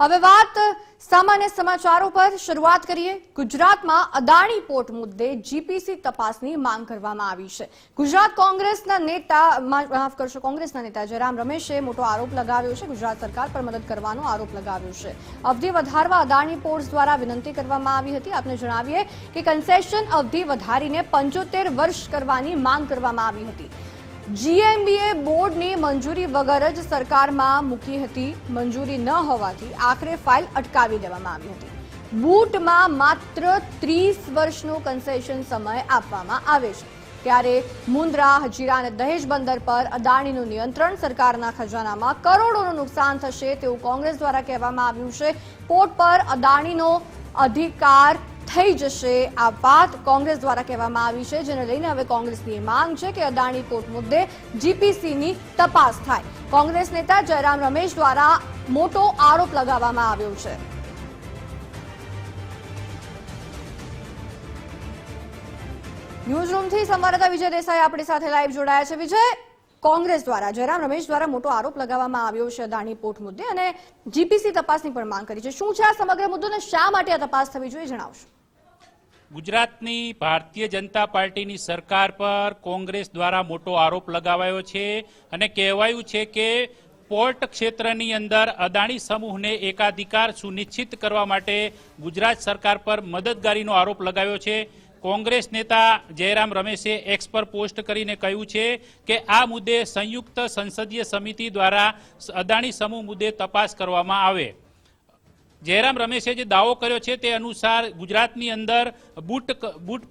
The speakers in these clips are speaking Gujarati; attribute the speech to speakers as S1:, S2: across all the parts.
S1: હવે વાત સામાન્ય સમાચારો પર શરૂઆત કરીએ. ગુજરાતમાં અદાણી પોર્ટ મુદ્દે જીપીસી તપાસની માંગ કરવામાં આવી છે. ગુજરાત કોંગ્રેસના નેતા માફ કરશો, કોંગ્રેસના નેતા જયરામ રમેશે મોટો આરોપ લગાવ્યો છે. ગુજરાત સરકાર પર મદદ કરવાનો આરોપ લગાવ્યો છે. અવધિ વધારવા અદાણી પોર્ટ દ્વારા વિનંતી કરવામાં આવી હતી. આપને જણાવીએ કે કન્સેશન અવધિ વધારીને પંચોતેર વર્ષ કરવાની માંગ કરવામાં આવી હતી. જીએમબીએ બોર્ડની મંજૂરી વગર જ સરકારમાં મૂકી હતી. મંજૂરી ન હોવાથી આખરે ફાઇલ અટકાવી દેવામાં આવી હતી. બૂટમાં માત્ર ત્રીસ વર્ષનો કન્સેશન સમય આપવામાં આવે છે. ત્યારે મુન્દ્રા, હજીરા અને દહેજ બંદર પર અદાણીનું નિયંત્રણ સરકારના ખજાનામાં કરોડોનું નુકસાન થશે તેવું કોંગ્રેસ દ્વારા કહેવામાં આવ્યું છે. પોર્ટ પર અદાણીનો અધિકાર થઈ જશે. આ વાત કોંગ્રેસ દ્વારા કહેવામાં આવી છે, જેને લઈને હવે કોંગ્રેસની માંગ છે કે અદાણી કોર્ટ મુદ્દે જીપીસીની તપાસ થાય. કોંગ્રેસ નેતા જયરામ રમેશ દ્વારા મોટો આરોપ લગાવવામાં આવ્યો છે. ન્યૂઝરૂમથી સંવાદદાતા વિજય દેસાઈ આપણી સાથે લાઈવ જોડાયા છે. વિજય? કોંગ્રેસ દ્વારા, જયરામ રમેશ દ્વારા મોટો આરોપ લગાવવામાં આવ્યો છે અદાણી પોર્ટ મુદ્દે અને જીપીસી તપાસની પણ માંગ કરી છે. શું છે આ સમગ્ર મુદ્દો અને શા માટે આ તપાસ થવી જોઈએ જણાવશો.
S2: ગુજરાતની ભારતીય જનતા પાર્ટીની સરકાર પર કોંગ્રેસ દ્વારા મોટો આરોપ લગાવાયો છે અને કહેવાયું છે કે પોર્ટ ક્ષેત્રની અંદર અદાણી સમૂહને એકાધિકાર સુનિશ્ચિત કરવા માટે ગુજરાત સરકાર પર મદદગારીનો આરોપ લગાવ્યો છે. કોંગ્રેસ નેતા જયરામ રમેશે એક્સ પર પોસ્ટ કરીને કહ્યું છે કે આ મુદ્દે સંયુક્ત સંસદીય સમિતિ દ્વારા અદાણી સમૂહ મુદ્દે તપાસ કરવામાં આવે. જયરામ રમેશે જે દાવો કર્યો છે તે અનુસાર ગુજરાતની અંદર બુટ બુટ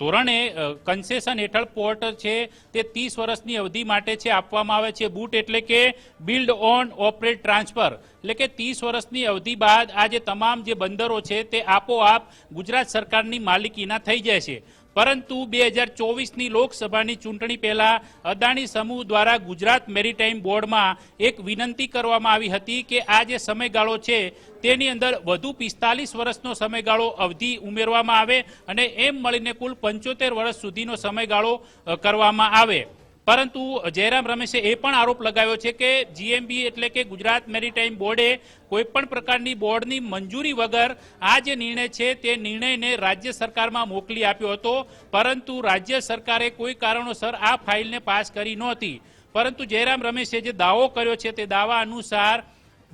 S2: ધોરણે કન્સેશન હેઠળ પોર્ટ છે તે ત્રીસ વર્ષની અવધિ માટે છે, આપવામાં આવે છે બુટ એટલે કે બિલ્ડ ઓન, ઓપરેટ, ટ્રાન્સફર. એટલે કે ત્રીસ વર્ષની અવધિ બાદ આ જે તમામ જે બંદરો છે તે આપોઆપ ગુજરાત સરકારની માલિકીના થઈ જાય છે. પરંતુ બે હજાર ચોવીસની લોકસભાની ચૂંટણી પહેલા અદાણી સમૂહ દ્વારા ગુજરાત મેરીટાઈમ બોર્ડમાં એક વિનંતી કરવામાં આવી હતી કે આ જે સમયગાળો છે, તેની અંદર વધુ પિસ્તાલીસ વર્ષનો સમયગાળો અવધિ ઉમેરવામાં આવે અને એમ મળીને કુલ પંચોતેર વર્ષ સુધીનો સમયગાળો કરવામાં આવે. પરંતુ જયરામ રમેશે એ પણ આરોપ લગાવ્યો છે કે જીએમબી એટલે કે ગુજરાત મેરીટાઈમ બોર્ડે કોઈ પણ પ્રકારની બોર્ડની મંજૂરી વગર આ જે નિર્ણય છે તે નિર્ણયને રાજ્ય સરકારમાં મોકલી આપ્યો હતો. પરંતુ રાજ્ય સરકારે કોઈ કારણોસર આ ફાઇલને પાસ કરી નહોતી. પરંતુ જયરામ રમેશે જે દાવો કર્યો છે તે દાવા અનુસાર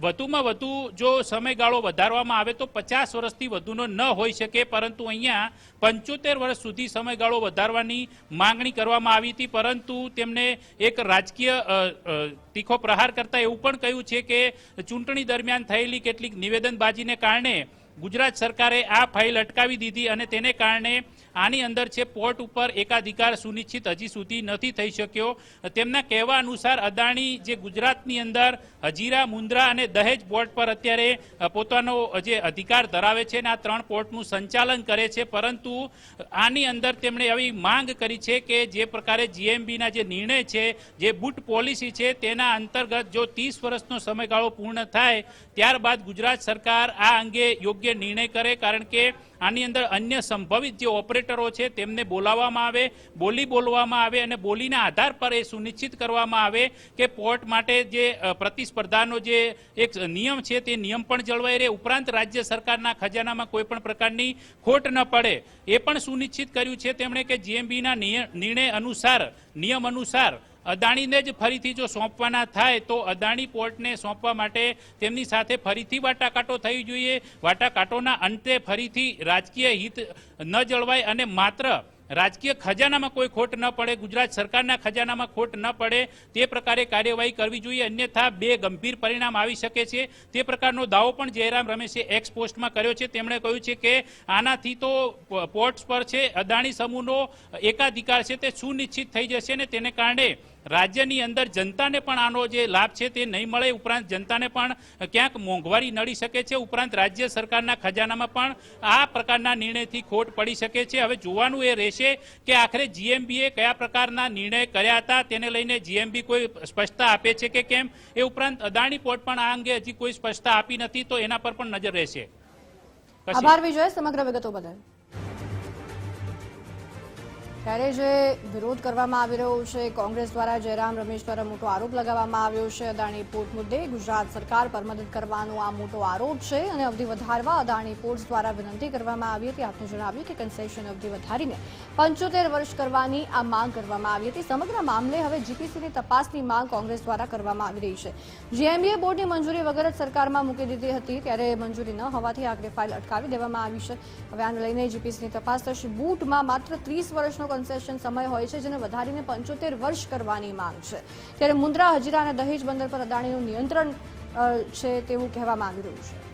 S2: વધુમાં વધુ જો સમયગાળો વધારવામાં આવે તો પચાસ વર્ષથી વધુનો ન હોઈ શકે, પરંતુ અહીંયા પંચોતેર વર્ષ સુધી સમયગાળો વધારવાની માંગણી કરવામાં આવી હતી, પરંતુ તેમણે એક રાજકીય તીખો પ્રહાર કરતા એવું પણ કહ્યું છે કે ચૂંટણી દરમિયાન થયેલી કેટલીક નિવેદનબાજીને કારણે ગુજરાત સરકારે આ ફાઇલ અટકાવી દીધી અને તેને કારણે આની અંદર છે, પોર્ટ ઉપર એકાધિકાર સુનિશ્ચિત હજી સુધી નથી થઈ શક્યો. તેમના કહેવા અનુસાર અદાણી જે ગુજરાતની અંદર હજીરા, મુન્દ્રા અને દહેજ પોર્ટ પર અત્યારે પોતાનો જે અધિકાર ધરાવે છે અને આ ત્રણ પોર્ટનું સંચાલન કરે છે, પરંતુ આની અંદર તેમણે એવી માંગ કરી છે કે જે પ્રકારે જીએમબીના જે નિર્ણય છે, જે બુટ પોલિસી છે, તેના અંતર્ગત જો ત્રીસ વર્ષનો સમયગાળો પૂર્ણ થાય, ત્યારબાદ ગુજરાત સરકાર આ અંગે યોગ્ય નિર્ણય કરે, કારણ કે આની અંદર અન્ય સંભવિત જે ઓપરેટરો છે, તેમને બોલાવવામાં આવે, બોલી બોલવામાં આવે અને બોલીના આધાર પર એ સુનિશ્ચિત કરવામાં આવે કે પોર્ટ માટે જે પ્રતિસ્પર્ધાનો જે એક નિયમ છે, તે નિયમ પણ જળવાઈ રહે. ઉપરાંત રાજ્ય સરકારના ખજાનામાં કોઈ પણ પ્રકારની ખોટ ન પડે. એ પણ સુનિશ્ચિત કર્યું છે તેમણે કે જીએમબીના નિર્ણય અનુસાર, નિયમ અનુસાર અદાણીને જ ફરીથી જો સોંપવાના થાય તો અદાણી પોર્ટને સોંપવા માટે તેમની સાથે ફરીથી વાટાકાટો થવી જોઈએ. વાટાકાટોના અંતે ફરીથી રાજકીય હિત ન જળવાય અને માત્ર રાજકીય ખજાનામાં કોઈ ખોટ ન પડે, ગુજરાત સરકારના ખજાનામાં ખોટ ન પડે, તે પ્રકારે કાર્યવાહી કરવી જોઈએ. અન્યથા બે ગંભીર પરિણામ આવી શકે છે. તે પ્રકારનો દાવો પણ જયરામ રમેશે એક્સ પોસ્ટમાં કર્યો છે. તેમણે કહ્યું છે કે આનાથી તો પોર્ટ્સ પર છે, અદાણી સમૂહનો એકાધિકાર છે તે સુનિશ્ચિત થઈ જશે ને તેને કારણે રાજ્યની અંદર જનતાને પણ આનો જે લાભ છે તે નહીં મળે, ઉપરાંત જનતાને પણ ક્યાંક મોંઘવારી નડી શકે છે, ઉપરાંત રાજ્ય સરકારના ખજાનામાં પણ આ પ્રકારના નિર્ણયથી ખોટ પડી શકે છે. હવે જોવાનું એ રહેશે કે આખરે જીએમબીએ કયા પ્રકારના નિર્ણય કર્યા હતા, તેને લઈને જીએમબી કોઈ સ્પષ્ટતા આપે છે કે કેમ? એ ઉપરાંત અદાણી પોર્ટ પણ આ અંગે હજી કોઈ સ્પષ્ટતા આપી નથી, તો એના પર પણ નજર રહેશે.
S1: આભાર વિજય, સમગ્ર વિગતો બદલ. ત્યારે જે વિરોધ કરવામાં આવી રહ્યો છે, કોંગ્રેસ દ્વારા જયરામ રમેશ દ્વારા મોટો આરોપ લગાવવામાં આવ્યો છે. અદાણી પોર્ટ મુદ્દે ગુજરાત સરકાર પર મદદ કરવાનો આ મોટો આરોપ છે અને અવધિ વધારવા અદાણી પોર્ટ્સ દ્વારા વિનંતી કરવામાં આવી હતી. આપને જણાવ્યું કે કન્સેશન અવધિ વધારીને પંચોતેર વર્ષ કરવાની આ માંગ કરવામાં આવી હતી. સમગ્ર મામલે હવે જીપીસીની તપાસની માંગ કોંગ્રેસ દ્વારા કરવામાં આવી રહી છે. જીએમબીએ બોર્ડની મંજૂરી વગર જ સરકારમાં મૂકી દીધી હતી, ત્યારે મંજૂરી ન હોવાથી આખરે ફાઇલ અટકાવી દેવામાં આવી છે. હવે આને લઈને જીપીસીની તપાસ થશે. બૂટમાં માત્ર ત્રીસ વર્ષનો કન્સેશન સમય હોય છે, જેને વધારીને પંચોતેર વર્ષ કરવાની માંગ છે. ત્યારે મુન્દ્રા, હજીરા અને દહેજ બંદર પર અદાણીનું નિયંત્રણ છે તેવું કહેવામાં આવી રહ્યું છે.